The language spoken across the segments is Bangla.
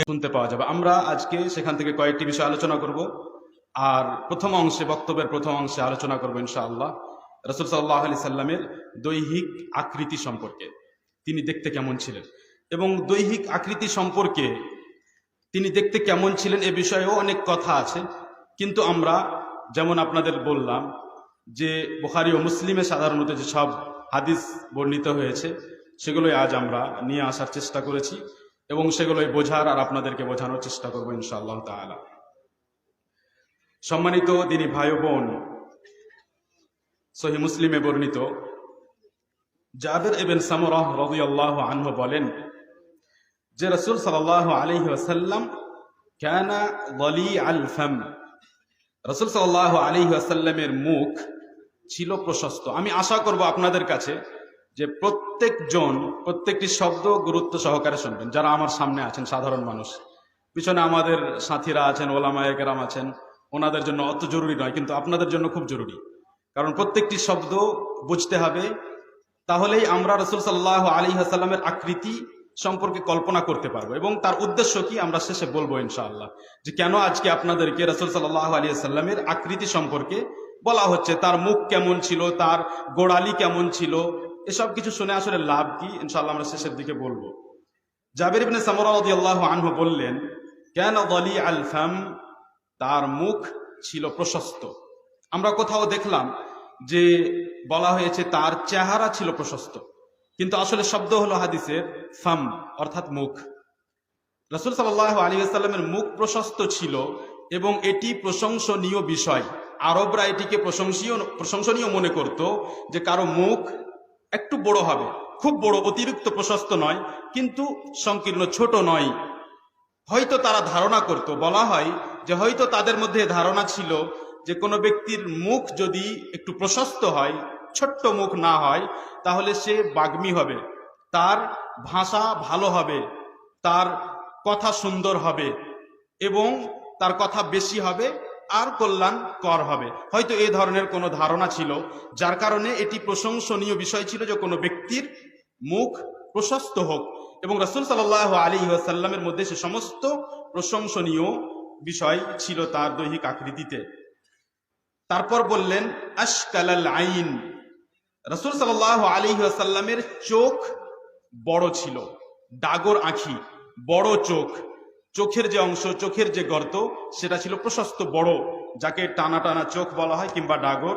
শুনতে পাওয়া যাবে। আমরা আজকে সেখান থেকে কয়েকটি বিষয় আলোচনা করব। আর প্রথম অংশে, বক্তব্যের প্রথম অংশে আলোচনা করব ইনশাআল্লাহ। রসুল সাল্লাহ আলি সাল্লামের দৈহিক আকৃতি সম্পর্কে। তিনি দেখতে কেমন ছিলেন? এবং দৈহিক আকৃতি সম্পর্কে তিনি দেখতে কেমন ছিলেন এ বিষয়েও অনেক কথা আছে। কিন্তু আমরা যেমন আপনাদের বললাম যে, বুখারি ও মুসলিমে সাধারণত যে সব হাদিস বর্ণিত হয়েছে সেগুলোই আজ আমরা নিয়ে আসার চেষ্টা করেছি এবং সেগুলোই বোঝার আর আপনাদেরকে বোঝানোর চেষ্টা করব ইনশাআল্লাহ তাআলা। সম্মানিত দিনী ভাই বোন, সহি মুসলিমে বর্ণিত জাবের এবেন সামরাহ রাদিয়াল্লাহু আনহু বলেন, যে রাসূল সাল্লাল্লাহু আলাইহি ওয়াসাল্লাম, কানা ওয়ালি আল ফাম রাসূল সাল্লাল্লাহু আলাইহি ওয়াসাল্লামের মুখ ছিল প্রশস্ত। আমি আশা করব আপনাদের কাছে যে প্রত্যেকজন, প্রত্যেকটি শব্দ গুরুত্ব সহকারে শুনবেন। যারা আমার সামনে আছেন, সাধারণ মানুষ। পিছনে আমাদের সাথীরা আছেন ওলামায়কেরাম আছেন। ওনাদের জন্য অত জরুরি নয়, কিন্তু আপনাদের জন্য খুব জরুরি। কারণ প্রত্যেকটি শব্দ বুঝতে হবে। তাহলেই আমরা রসুল সাল্লাহ আলী হাসাল্লামের আকৃতি সম্পর্কে কল্পনা করতে পারব এবং তার উদ্দেশ্য কি আমরা শেষে বলব ইনশাআল্লাহ। যে কেন আজকে আপনাদেরকে রসুল সাল্লাহ আলী সাল্লামের আকৃতি সম্পর্কে বলা হচ্ছে, তার মুখ কেমন ছিল, তার গোড়ালি কেমন ছিল এসব কিছু শুনে আসলে লাভ কি? ইনশাল্লাহ আমরা শেষের দিকে বলব। জাবির ইবনে সামরা রাদিয়াল্লাহু আনহু বললেন, কেন দলি আল ফাম? তার মুখ ছিল প্রশস্ত। আমরা কোথাও দেখলাম যে বলা হয়েছে তার চেহারা ছিল প্রশস্ত। কিন্তু আসলে শব্দ হলো হাদিসের ফাম, অর্থাৎ মুখ। রসুল সাল্লাহ আলী আসাল্লামের মুখ প্রশস্ত ছিল এবং এটি প্রশংসনীয় বিষয়। আরবরা এটিকে প্রশংসীয়, প্রশংসনীয় মনে করত যে কারও মুখ একটু বড় হবে। খুব বড়, অতিরিক্ত প্রশস্ত নয়, কিন্তু সংকীর্ণ ছোট নয়। হয়তো তারা ধারণা করত, বলা হয় যে হয়তো তাদের মধ্যে ধারণা ছিল যে কোনো ব্যক্তির মুখ যদি একটু প্রশস্ত হয়, ছোট্ট মুখ না হয়, তাহলে সে বাগ্মী হবে। তার ভাষা ভালো হবে, তার কথা সুন্দর হবে এবং তার কথা বেশি হবে আর কল্যাণ কর হবে। হয়তো এই ধরনের কোনো ধারণা ছিল, যার কারণে এটি প্রশংসনীয় বিষয় ছিল যে কোনো ব্যক্তির মুখ প্রশস্ত হোক। এবং রসুল সাল্লাহ আলী ওয়াসাল্লামের মধ্যে সে সমস্ত প্রশংসনীয় বিষয় ছিল তার দৈহিক আকৃতিতে। তারপর বললেন, আশকালাল আইন। রসুল সাল্লাহ আলী ওয়াসাল্লামের চোখ বড় ছিল, ডাগর আঁখি, বড় চোখ। চোখের যে অংশ, চোখের যে গর্ত, সেটা ছিল প্রশস্ত বড়, যাকে টানা টানা চোখ বলা হয় কিংবা ডাগর,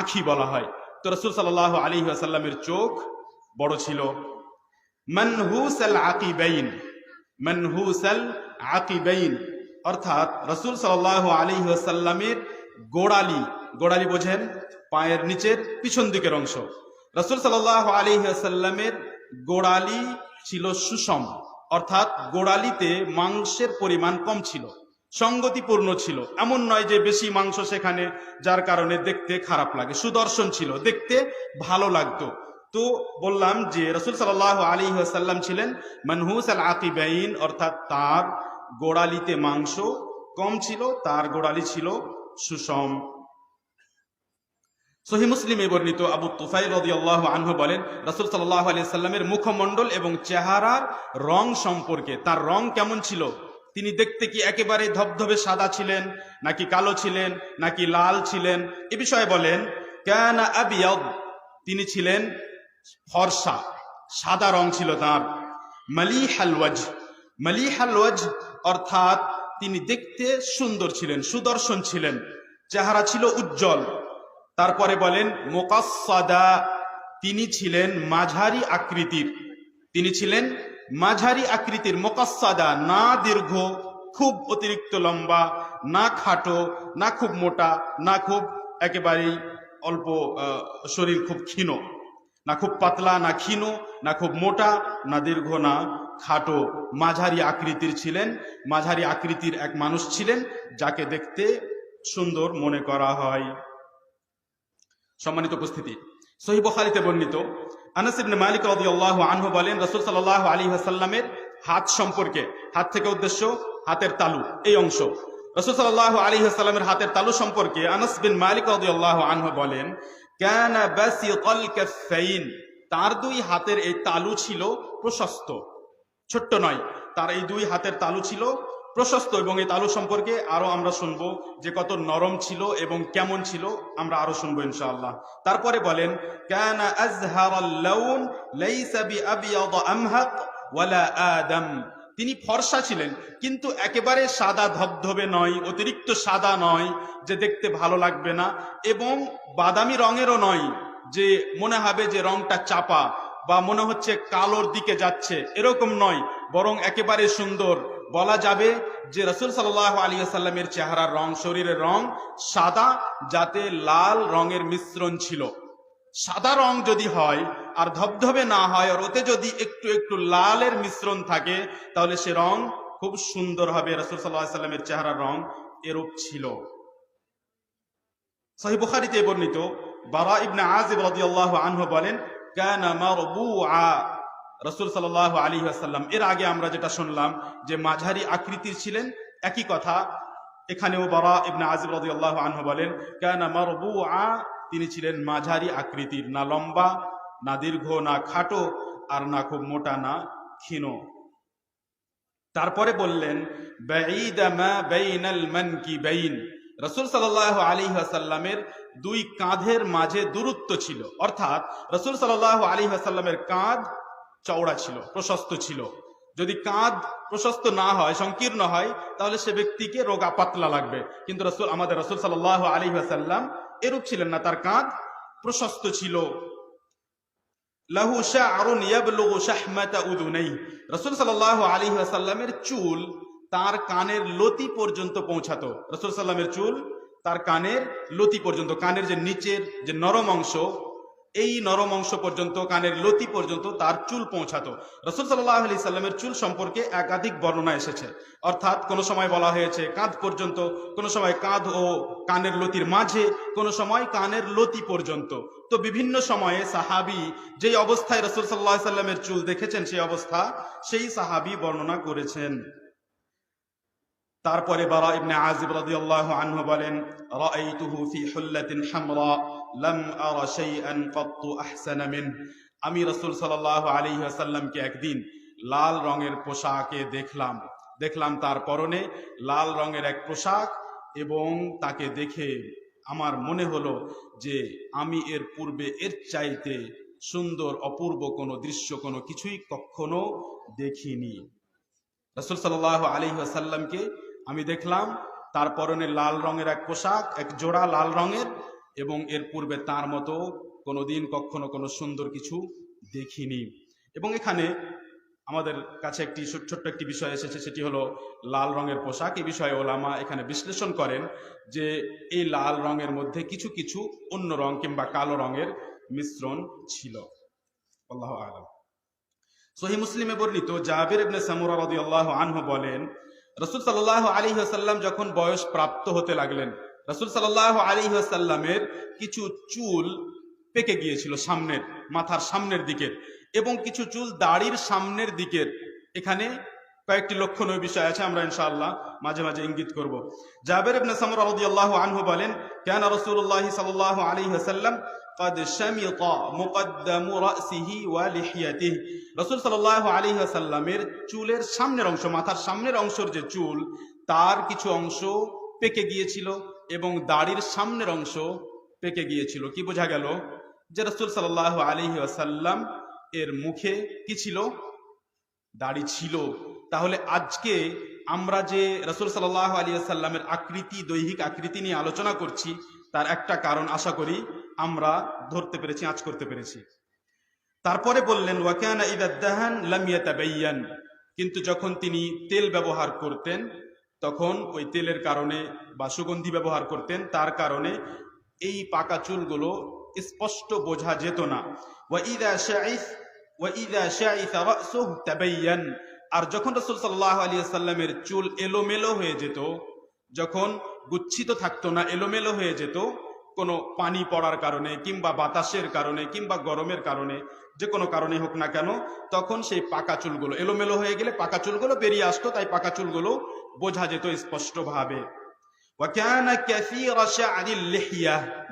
আঁখি বলা হয়। তো রসুল সাল্লাহ আলী আসাল্লামের চোখ বড় ছিল। মনহুস আল আকিবাইন মনহুস আল আকিবাইন অর্থাৎ রসুল সাল্লাহ আলী আসাল্লামের গোড়ালি গোড়ালি বোঝেন পায়ের নিচের পিছন দিকের অংশ। রসুল সাল্লাহ আলী আসাল্লামের গোড়ালি ছিল সুষম। অর্থাৎ গোড়ালিতে মাংসের পরিমাণ কম ছিল, সঙ্গতিপূর্ণ ছিল। এমন নয় যে বেশি মাংস সেখানে, যার কারণে দেখতে খারাপ লাগে। সুদর্শন ছিল, দেখতে ভালো লাগতো। তো বললাম যে রসুল সাল্লাহ আলী সাল্লাম ছিলেন মনহুস আল আকিবাইন অর্থাৎ তার গোড়ালিতে মাংস কম ছিল, তার গোড়ালি ছিল সুষম সহি মুসলিমে বর্ণিত আবু তুফাই রদি আল্লাহ আনহু বলেন, রাসূল সাল্লাল্লাহু আলাইহি সাল্লামের মুখমণ্ডল এবং চেহারার রং সম্পর্কে, তার রং কেমন ছিল? তিনি দেখতে কি একেবারে ধবধবে সাদা ছিলেন, নাকি কালো ছিলেন, নাকি লাল ছিলেন? এ বিষয়ে বলেন, কানা আবিয়াদ তিনি ছিলেন ফর্সা, সাদা রং ছিল তাঁর। মালি ওয়াজ মালি ওয়াজ অর্থাৎ তিনি দেখতে সুন্দর ছিলেন, সুদর্শন ছিলেন, চেহারা ছিল উজ্জ্বল। তারপরে বলেন মোকাসাদা তিনি ছিলেন মাঝারি আকৃতির। তিনি ছিলেন মাঝারি আকৃতির মোকাসাদা না দীর্ঘ, খুব অতিরিক্ত লম্বা, না খাটো, না খুব মোটা, না খুব একেবারেই অল্প শরীর খুব ক্ষীণ, না খুব পাতলা, না ক্ষীণ, না খুব মোটা, না দীর্ঘ, না খাটো। মাঝারি আকৃতির ছিলেন, মাঝারি আকৃতির এক মানুষ ছিলেন, যাকে দেখতে সুন্দর মনে করা হয়। সম্মানিত উপস্থিতি। সহি বখারিতে বর্ণিত, আনাস ইবনে মালিক রাদিয়াল্লাহু আনহু বলেন, রসুল সাল্লাল্লাহু আলাইহি ওয়াসাল্লামের হাত সম্পর্কে, হাত থেকে উদ্দেশ্য, হাতের তালু, এই অংশ। রাসূল সাল্লাল্লাহু আলাইহি ওয়াসাল্লামের হাতের তালু সম্পর্কে আনাস বিন মালিক রাদিয়াল্লাহু আনহু বলেন তার দুই হাতের এই তালু ছিল প্রশস্ত। ছোট্ট নয়, তার এই দুই হাতের তালু ছিল প্রশস্ত এবং এই তালু সম্পর্কে আরও আমরা শুনব যে কত নরম ছিল এবং কেমন ছিল, আমরা আরও শুনব ইনশাআল্লাহ। তারপরে বলেন তিনি ফর্সা ছিলেন কিন্তু একেবারে সাদা ধবধবে নয় অতিরিক্ত সাদা নয় যে দেখতে ভালো লাগবে না এবং বাদামি রঙেরও নয় যে মনে হবে যে রংটা চাপা বা মনে হচ্ছে কালোর দিকে যাচ্ছে এরকম নয় বরং একেবারে সুন্দর বলা যাবে যে রসুল সাল্লাহ আলী সাল্লামের চেহারার রং শরীরের রং সাদা, যাতে লাল রঙের মিশ্রণ ছিল। সাদা রং যদি হয় আর ধবধবে না হয় আর ওতে যদি একটু একটু লালের মিশ্রণ থাকে, তাহলে সে রং খুব সুন্দর হবে। রসুল সাল্লাহ সাল্লামের চেহারার রং এরূপ ছিল। সহি বুখারিতে বর্ণিত, বারা ইবনে আজিব রাদিয়াল্লাহু আনহু বলেন, কানা মারবুআ রাসূল সাল্লাল্লাহু আলী ওয়াসাল্লাম, এর আগে আমরা যেটা শুনলাম যে মাঝারি আকৃতির ছিলেন, একই কথা। এখানেও বারা ইবনে আজিব রাদিয়াল্লাহু আনহু বলেন, কানা আ তিনি ছিলেন মাঝারি আকৃতির, না লম্বা, না দীর্ঘ, না খাটো, আর না খুব মোটা, না ক্ষীণ। তারপরে বললেন রসুল সাল্লাহ আলী আসাল্লামের দুই কাঁধের মাঝে দূরত্ব ছিল। অর্থাৎ, রসুল সাল্লাহ আলী আসাল্লামের কাঁধ চওড়া ছিল, প্রশস্ত ছিল। যদি কাঁধ প্রশস্ত না হয়, সংকীর্ণ হয়, তাহলে সে ব্যক্তিকে রোগা পাতলা লাগবে। কিন্তু রসুল, আমাদের রসুল সাল্লাহ আলী আসাল্লাম এরূপ ছিলেন না, তার কাঁধ প্রশস্ত ছিল। লাহু শাআরুন ইয়াবলুগু শাহমাতা উযুনাই রাসূল সাল্লাল্লাহু আলাইহি ওয়াসাল্লামের চুল তার কানের লতি পর্যন্ত পৌঁছাতো। রাসূল সাল্লামের চুল তার কানের লতি পর্যন্ত, কানের যে নিচের যে নরম অংশ এই নরম অংশ পর্যন্ত, কানের লতি পর্যন্ত তার চুল পৌঁছাতো। রসুল সাল্লাহ আলি সাল্লামের চুল সম্পর্কে একাধিক বর্ণনা এসেছে। অর্থাৎ কোনো সময় বলা হয়েছে কাঁধ পর্যন্ত, কোনো সময় কাঁধ ও কানের লতির মাঝে, কোনো সময় কানের লতি পর্যন্ত। তো বিভিন্ন সময়ে সাহাবি যেই অবস্থায় রসুল সাল্লাহ সাল্লামের চুল দেখেছেন, সেই অবস্থা সেই সাহাবি বর্ণনা করেছেন। তারপরে বারা ইবনে আজিব রাদিয়াল্লাহু আনহু বলেন, রাআইতুহু ফি হুল্লাতিন হামরা, লাম আরা শাইআন কাত্তু আহসানা মিন। আমি রাসূল সাল্লাল্লাহু আলাইহি ওয়াসাল্লামকে একদিন লাল রঙের পোশাকে দেখলাম। দেখলাম তার পরনে লাল রঙের এক পোশাক এবং তাকে দেখে আমার মনে হলো যে আমি এর পূর্বে এর চাইতে সুন্দর, অপূর্ব কোনো দৃশ্য, কোনো কিছুই কখনো দেখিনি। রসুল সাল্লাহ আলী আসাল্লামকে আমি দেখলাম তার পরনে লাল রঙের এক পোশাক, এক জোড়া লাল রঙের, এবং এর পূর্বে তার মতো কোনো দিন কখনো কোনো সুন্দর কিছু দেখিনি। এবং এখানে আমাদের কাছে একটি ছোট- ছোট্ট একটি বিষয় এসেছে, সেটি হলো লাল রঙের পোশাক। এই বিষয়ে ওলামা এখানে বিশ্লেষণ করেন যে এই লাল রঙের মধ্যে কিছু কিছু অন্য রং কিংবা কালো রঙের মিশ্রণ ছিল। আল্লাহ আলম। সহি মুসলিমে বর্ণিত জাবির ইবনে সামুরা রাদিয়াল্লাহু আনহু বলেন রাসূল সাল্লাল্লাহু আলাইহি ওয়াসাল্লাম যখন বয়স প্রাপ্ত হতে লাগলেন রাসূল সাল্লাল্লাহু আলাইহি ওয়াসাল্লামের কিছু চুল পেকে গিয়েছিল সামনের মাথার সামনের দিকের এবং কিছু চুল দাড়ির সামনের দিকের এখানে কয়েকটি লক্ষণীয় বিষয় আছে আমরা ইনশাআল্লাহ মাঝে মাঝে ইঙ্গিত করব জাবের ইবনে সামুরা রাদিয়াল্লাহু আনহু বলেন কেন রাসূলুল্লাহ সাল্লাল্লাহু আলাইহি ওয়াসাল্লাম قد شمط مقدم رأسه ولحيته রসুল সাল্লাহ আলী আসাল্লামের চুলের সামনের অংশ, মাথার সামনের অংশের যে চুল, তার কিছু অংশ পেকে গিয়েছিল এবং দাড়ির সামনের অংশ পেকে গিয়েছিল। কি বোঝা গেল যে রসুল সাল্লাহ আলী আসাল্লাম এর মুখে কি ছিল? দাড়ি ছিল। তাহলে আজকে আমরা যে রসুল সাল্লাহ আলী আসাল্লামের আকৃতি, দৈহিক আকৃতি নিয়ে আলোচনা করছি, তার একটা কারণ আশা করি আমরা ধরতে পেরেছি, আঁচ করতে পেরেছি। তারপরে বললেন ওয়াকানা ইদাদ্দাহান লামিয়াতাবাইয়ান কিন্তু যখন তিনি তেল ব্যবহার করতেন, তখন ওই তেলের কারণে বা সুগন্ধি ব্যবহার করতেন, তার কারণে এই পাকা চুলগুলো স্পষ্ট বোঝা যেত না। ওয়াইদা শাইস ওয়াইদা শাইসা রাসুহু তাবাইয়ান। আর যখন রাসূল সাল্লাল্লাহু আলাইহি সাল্লামের চুল এলোমেলো হয়ে যেত, যখন গুচ্ছিত থাকতো না, এলোমেলো হয়ে যেত কোনো পানি পড়ার কারণে কিংবা বাতাসের কারণে কিংবা গরমের কারণে, যে কোনো কারণে হোক না কেন, তখন সেই পাকা চুলগুলো, এলোমেলো হয়ে গেলে পাকা চুলগুলো বেরিয়ে আসতো, তাই পাকা চুলগুলো বোঝা যেত স্পষ্টভাবে।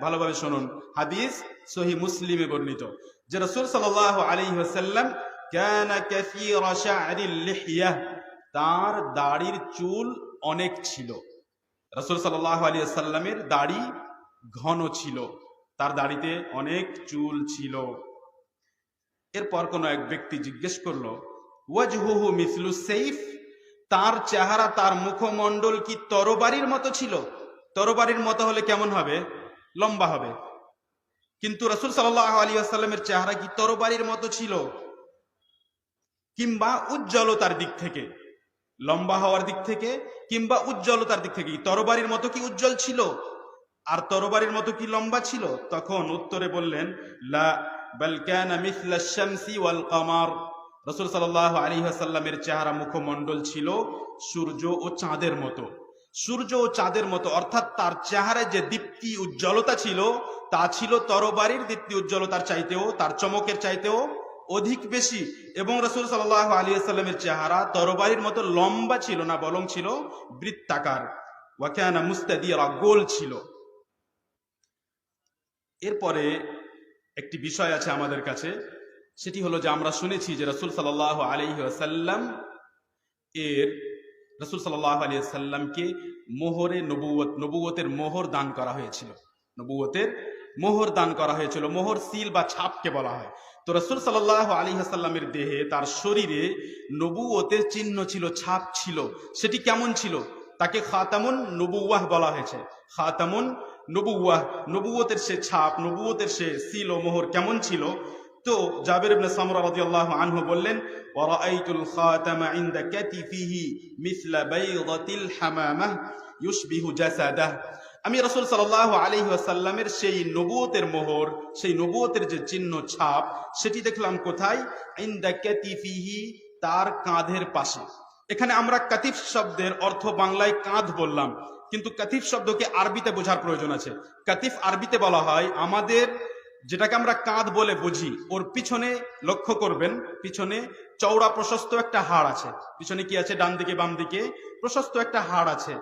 ভালোভাবে শুনুন, হাদিস সহি মুসলিমে বর্ণিত, যে রসুল সাল আলী হাসাল্লাম তার দাড়ির চুল অনেক ছিল। রসুল সাল্লাহ আলী সাল্লামের দাড়ি ঘন ছিল। তার দাড়িতে অনেক চুল ছিল। এরপর কোন এক ব্যক্তি জিজ্ঞেস করল, ওয়াজহুহু মিসলু সেইফ? তার চেহারা, তার মুখমণ্ডল কি তরবারির মতো ছিল? তরবারির মতো হলে কেমন হবে? লম্বা হবে। কিন্তু রসুল সাল্লাহ আলী আসাল্লামের চেহারা কি তরবারির মতো ছিল? কিংবা উজ্জ্বলতার দিক থেকে? লম্বা হওয়ার দিক থেকে? কিংবা উজ্জ্বলতার দিক থেকে তরবারির মতো কি উজ্জ্বল ছিল? আর তরবারির মতো কি লম্বা ছিল? তখন উত্তরে বললেন, লা, বাল ওয়াল কামার। রাসূল সাল্লাল্লাহু আলাইহি ওয়াসাল্লামের চেহারা মুখমণ্ডল ছিল সূর্য ও চাঁদের মতো। সূর্য ও চাঁদের মতো, অর্থাৎ তার চেহারায় যে দীপ্তি উজ্জ্বলতা ছিল, তা ছিল তরবারির দীপ্তি উজ্জ্বলতার চাইতেও, তার চমকের চাইতেও অধিক বেশি। এবং রসুল সাল্লাহ আলী সাল্লামের চেহারা তরবারির মতো লম্বা ছিল না, বরং ছিল বৃত্তাকার। ওয়াকানা মুস্তাদিয়া গোল ছিল। এরপরে একটি বিষয় আছে আমাদের কাছে, সেটি হলো যে আমরা শুনেছি যে রসুল সাল্লাহ আলহি আসাল্লাম এর, রসুল সাল্লাহ আলী সাল্লামকে মোহরে নবুয়ত, নবুয়তের মোহর দান করা হয়েছিল। নবুয়তের মোহর দান করা হয়েছিল। মোহর সিল বা ছাপকে বলা হয়। তো রসুল সাল্লাহ আলী হাসাল্লামের দেহে তার শরীরে নবুয়তের চিহ্ন ছিল, ছাপ ছিল। সেটি কেমন ছিল? তাকে খাতামুন নবুয়াহ বলা হয়েছে। খাতামুন নবুয়াহ নবুয়তের সে ছাপ নবুয়তের সে সিল ও মোহর কেমন ছিল? তো জাবির ইবনে সামরা রাদিয়াল্লাহু আনহু বললেন, ওয়ারাআইতুল খাতামা ইনদা কাতিফিহি মিসলা বাইদাতিল হামামাহ ইউশবিহু জাসাদাহ আমি রাসূল সাল্লাল্লাহু আলাইহি ওয়াসাল্লামের সেই নবুয়তের মোহর, সেই নবুয়তের যে চিহ্ন ছাপ, সেটি দেখলাম কোথায়? ইনদা কাতিফিহি তার কাঁধের পাশে। এখানে আমরা কাতিফ শব্দের অর্থ বাংলায় কাঁধ বললাম, কিন্তু কাতিফ শব্দকে আরবিতে বোঝার প্রয়োজন আছে। কাতিফ আরবিতে বলা হয়, আমাদের যেটাকে আমরা কাঁধ বলে বুঝি, ওর পিছনে লক্ষ্য করবেন, পিছনে চওড়া প্রশস্ত একটা হাড় আছে। পিছনে কি আছে? ডান দিকে, বাম দিকে প্রশস্ত একটা হাড় আছে।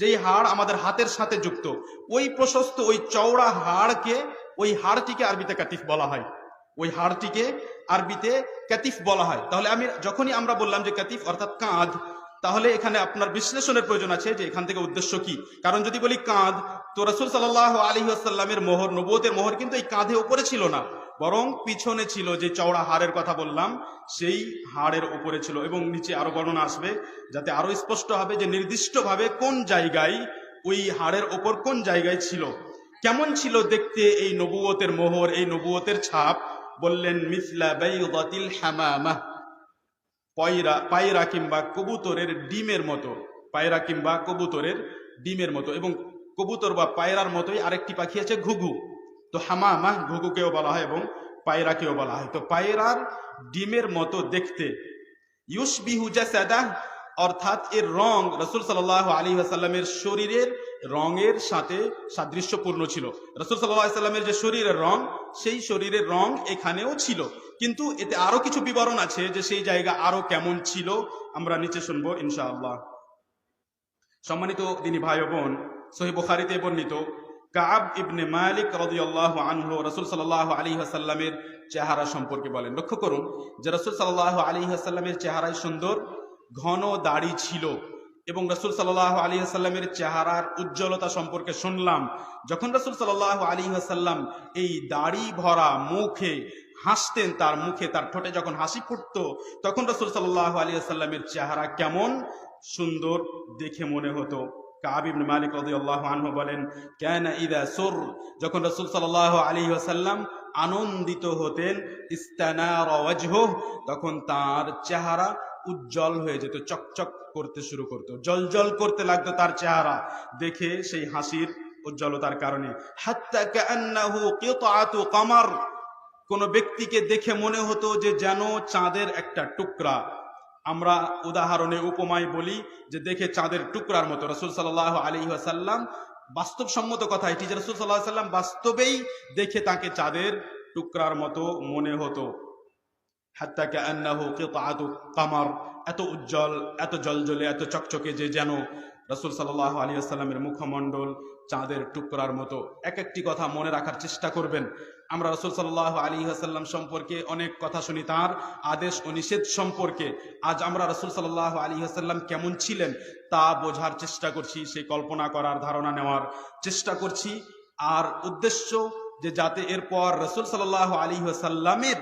যেই হাড় আমাদের হাতের সাথে যুক্ত, ওই প্রশস্ত, ওই চওড়া হাড়কে, ওই হাড়টিকে আরবিতে কাতিফ বলা হয়। ওই হাড়টিকে আরবিতে ক্যাতিফ বলা হয়। তাহলে আমি যখনই আমরা বললাম যে ক্যাতিফ অর্থাৎ কাঁধ, তাহলে এখানে আপনার বিশ্লেষণের প্রয়োজন আছে যে এখান থেকে উদ্দেশ্য কি। কারণ যদি বলি কাঁধ, তো রসুল সাল্লাহ আলী আসাল্লামের মোহর নবুয়তের মোহর কিন্তু এই কাঁধে ওপরে ছিল না, বরং পিছনে ছিল যে চওড়া হাড়ের কথা বললাম, সেই হাড়ের ওপরে ছিল এবং নিচে আরও বর্ণনা আসবে যাতে আরও স্পষ্ট হবে যে নির্দিষ্টভাবে কোন জায়গায়, ওই হাড়ের ওপর কোন জায়গায় ছিল। কেমন ছিল দেখতে এই নবুয়তের মোহর, এই নবুয়তের ছাপ বললেন, মিসলা বাইদাতিল হামামাহ পয়রা, পায়রা কিংবা কবুতরের ডিমের মতো, পায়রা কিংবা কবুতরের ডিমের মতো এবং কবুতর বা পায়রার মতোই আরেকটি পাখি আছে ঘুঘু। তো হামামা, ঘুঘুকেও বলা হয় এবং পায়রাকেও বলা হয়। তো পায়রার ডিমের মতো দেখতে। ইউসবিহু জাসাদা, অর্থাৎ এর রং রসুল সাল্লাহ আলী আসাল্লামের শরীরের রঙের সাথে সাদৃশ্যপূর্ণ ছিল। রসুল সাল্লাহ সাল্লামের যে শরীরের রং, সেই শরীরের রং এখানেও ছিল। কিন্তু এতে আরও কিছু বিবরণ আছে যে সেই জায়গা আরও কেমন ছিল, আমরা নিচে শুনব ইনশাআল্লাহ। সম্মানিত দিনী ভাই বোন, সহি বুখারিতে বর্ণিত, কাব ইবনে মালিক রাদিয়াল্লাহু আনহু রসুল সাল্লাল্লাহু আলাইহি ওয়াসাল্লামের চেহারা সম্পর্কে বলেন। লক্ষ্য করুন যে রাসূল সাল্লাল্লাহু আলী ওয়াসাল্লামের চেহারায় সুন্দর ঘন দাড়ি ছিল। এবং রসুল সাল্লাহ আলী আসাল্লামের চেহারার উজ্জ্বলতা সম্পর্কে শুনলাম। যখন রসুল সাল্লাহ আলী আসাল্লাম এই দাড়ি ভরা মুখে হাসতেন, তার মুখে তার ঠোঁটে যখন হাসি ফুটতো, তখন রসুল সাল্লাহ আলী আসাল্লামের চেহারা কেমন? সুন্দর দেখে মনে হতো। কাবিব মালিক রাদিয়াল্লাহু আনহু বলেন, কেন ইদা সুর। যখন রসুল সাল্লাহ আলী আসাল্লাম আনন্দিত হতেন, ইস্তানার তখন তার চেহারা উজ্জ্বল হয়ে যেত, চকচক করতে শুরু করতো জল জল করতে লাগতো তার চেহারা। দেখে সেই হাসির উজ্জ্বলতার কারণে। কামার, কোন ব্যক্তিকে দেখে মনে হতো যে যেন চাঁদের একটা টুকরা। আমরা উদাহরণে উপমায় বলি যে দেখে চাঁদের টুকরার মতো, রসুল সাল্লাহ আলী আসাল্লাম বাস্তবসম্মত কথা এটি রসুল সাল্লাহ সাল্লাম বাস্তবেই দেখে তাকে চাঁদের টুকরার মতো মনে হতো। হাত্তা কান্নাহু কিতাআতু কামার, এত উজ্জ্বল, এত জলজলে এত চকচকে যে যেন রসুল সাল্লাহ আলী মুখমণ্ডল চাঁদের টুকরার মতো। এক একটি কথা মনে রাখার চেষ্টা করবেন। আমরা রসুল সাল্লাহ আলী আসাল্লাম সম্পর্কে অনেক কথা শুনি, তার আদেশ ও নিষেধ সম্পর্কে। আজ আমরা রসুল সাল্লাহ আলী আসাল্লাম কেমন ছিলেন তা বোঝার চেষ্টা করছি, সেই কল্পনা করার ধারণা নেওয়ার চেষ্টা করছি। আর উদ্দেশ্য যে যাতে এরপর রসুল সাল্লাহ আলী আসাল্লামের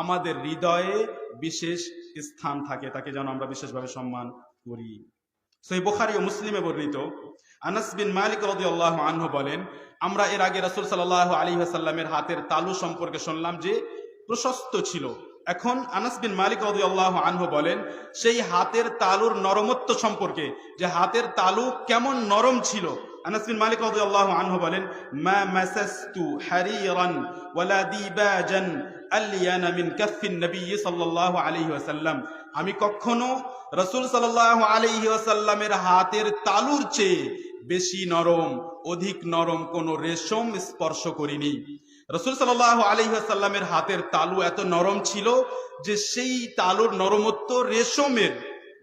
আমাদের হৃদয়ে বিশেষ স্থান থাকে, তাকে যেন আমরা বিশেষভাবে সম্মান করি। সেই বুখারি ও মুসলিমে বর্ণিত, আনাস বিন মালিক রাদিয়াল্লাহু আনহু বলেন, আমরা এর আগে রাসূল সাল্লাল্লাহু আলী ওয়াসাল্লামের হাতের তালু সম্পর্কে শুনলাম যে প্রশস্ত ছিল। এখন আনাস বিন মালিক রাদিয়াল্লাহু আনহু বলেন, সেই হাতের তালুর নরমত্ব সম্পর্কে, যে হাতের তালু কেমন নরম ছিল? আনাস বিন মালিক রাদিয়াল্লাহু আনহু বলেন, মা মাসাস্তু হারিরান ওয়ালা দিবাজান আলিয়ানা মিন কাফিন নবী সাল্লাল্লাহু আলাইহি ওয়াসাল্লাম। আমি কখনো রসুল সাল্লাল্লাহু আলাইহি ওয়াসাল্লামের হাতের তালুর চেয়ে বেশি নরম, অধিক নরম কোন রেশম স্পর্শ করিনি। রসুল সাল্লাল্লাহু আলাইহি ওয়াসাল্লামের হাতের তালু এত নরম ছিল যে সেই তালুর নরমত্ব রেশমের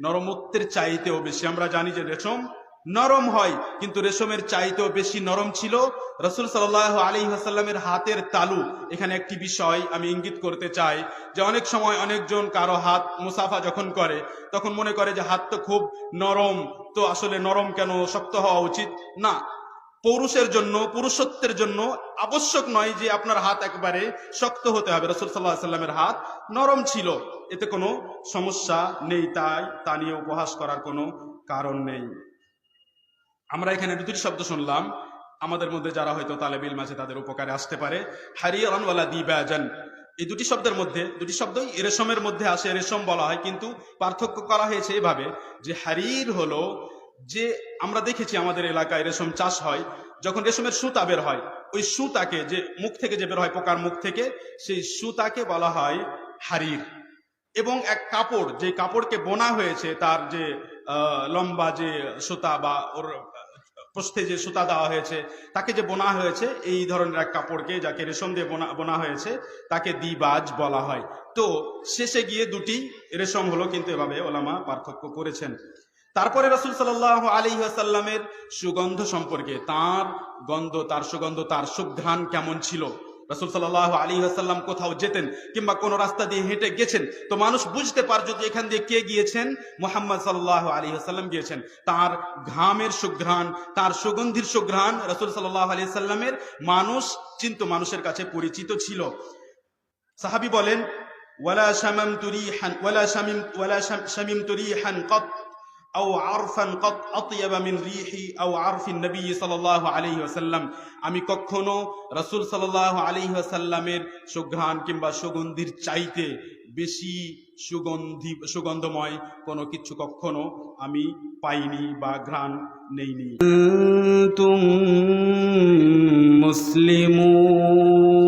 নরমত্বের চাইতেও বেশি। আমরা জানি যে রেশম নরম হয়, কিন্তু রেশমের চাইতেও বেশি নরম ছিল রসুল সাল্লাহ আলী হাসাল্লামের হাতের তালু। এখানে একটি বিষয় আমি ইঙ্গিত করতে চাই যে অনেক সময় অনেকজন কারও হাত মুসাফা যখন করে, তখন মনে করে যে হাত তো খুব নরম, তো আসলে নরম কেন, শক্ত হওয়া উচিত? না। পৌরুষের জন্য, পুরুষত্বের জন্য আবশ্যক নয় যে আপনার হাত একবারে শক্ত হতে হবে। রসুল সাল্লাহ সাল্লামের হাত নরম ছিল। এতে কোনো সমস্যা নেই, তাই তা নিয়ে উপহাস করার কোনো কারণ নেই। আমরা এখানে দুটি শব্দ শুনলাম। আমাদের মধ্যে যারা হয়তো তালেবিল মাঝে তাদের উপকারে আসতে পারে। হারিয়ান ওয়ালা দিবাজান। এই দুটি শব্দের মধ্যে, দুটি শব্দই রেশমের মধ্যে আসে রেশম বলা হয়। কিন্তু পার্থক্য করা হয়েছে এভাবে যে হারির হলো যে আমরা দেখেছি আমাদের এলাকায় রেশম চাষ হয়, যখন রেশমের সুতা বের হয়, ওই সুতাকে যে মুখ থেকে যে বের হয় পোকার মুখ থেকে, সেই সুতাকে বলা হয় হারির এবং এক কাপড়, যে কাপড়কে বোনা হয়েছে, তার যে লম্বা যে সুতা বা ওর প্রস্থে যে সুতা দেওয়া হয়েছে, তাকে যে বোনা হয়েছে, এই ধরনের এক কাপড়কে যাকে রেশম দিয়ে বোনা বোনা হয়েছে, তাকে দিবাজ বলা হয়। তো শেষে গিয়ে দুটি রেশম হলো, কিন্তু এভাবে ওলামা পার্থক্য করেছেন। তারপরে রসুল সাল্লাহ আলী আসাল্লামের সুগন্ধ সম্পর্কে, তার গন্ধ, তার সুগন্ধ, তার সুঘ্রাণ কেমন ছিল? রসুল সাল্লাহ আলী আসাল্লাম কোথাও যেতেন কিংবা কোন রাস্তা দিয়ে হেঁটে গেছেন? তো মানুষ বুঝতে পারত যে এখান দিয়ে কে গিয়েছেন? মোহাম্মদ সাল্লাহ আলী আসাল্লাম গিয়েছেন। তার ঘামের সুঘ্রাণ, তার সুগন্ধির সুঘ্রাণ রসুল সাল্লাহ আলী সাল্লামের মানুষ, চিন্ত মানুষের কাছে পরিচিত ছিল। সাহাবি বলেন, ওয়ালা শামাম তুরিহান ওয়ালা শামিম ওয়ালা শামিম তুরিহান কত? আমি কখনো রসুল সাল্লাহ আলাইহি আসাল্লামের সুঘ্রাণ কিংবা সুগন্ধির চাইতে বেশি সুগন্ধি, সুগন্ধময় কোনো কিছু কখনো আমি পাইনি বা ঘ্রাণ নেইনি। মুসলিমুন।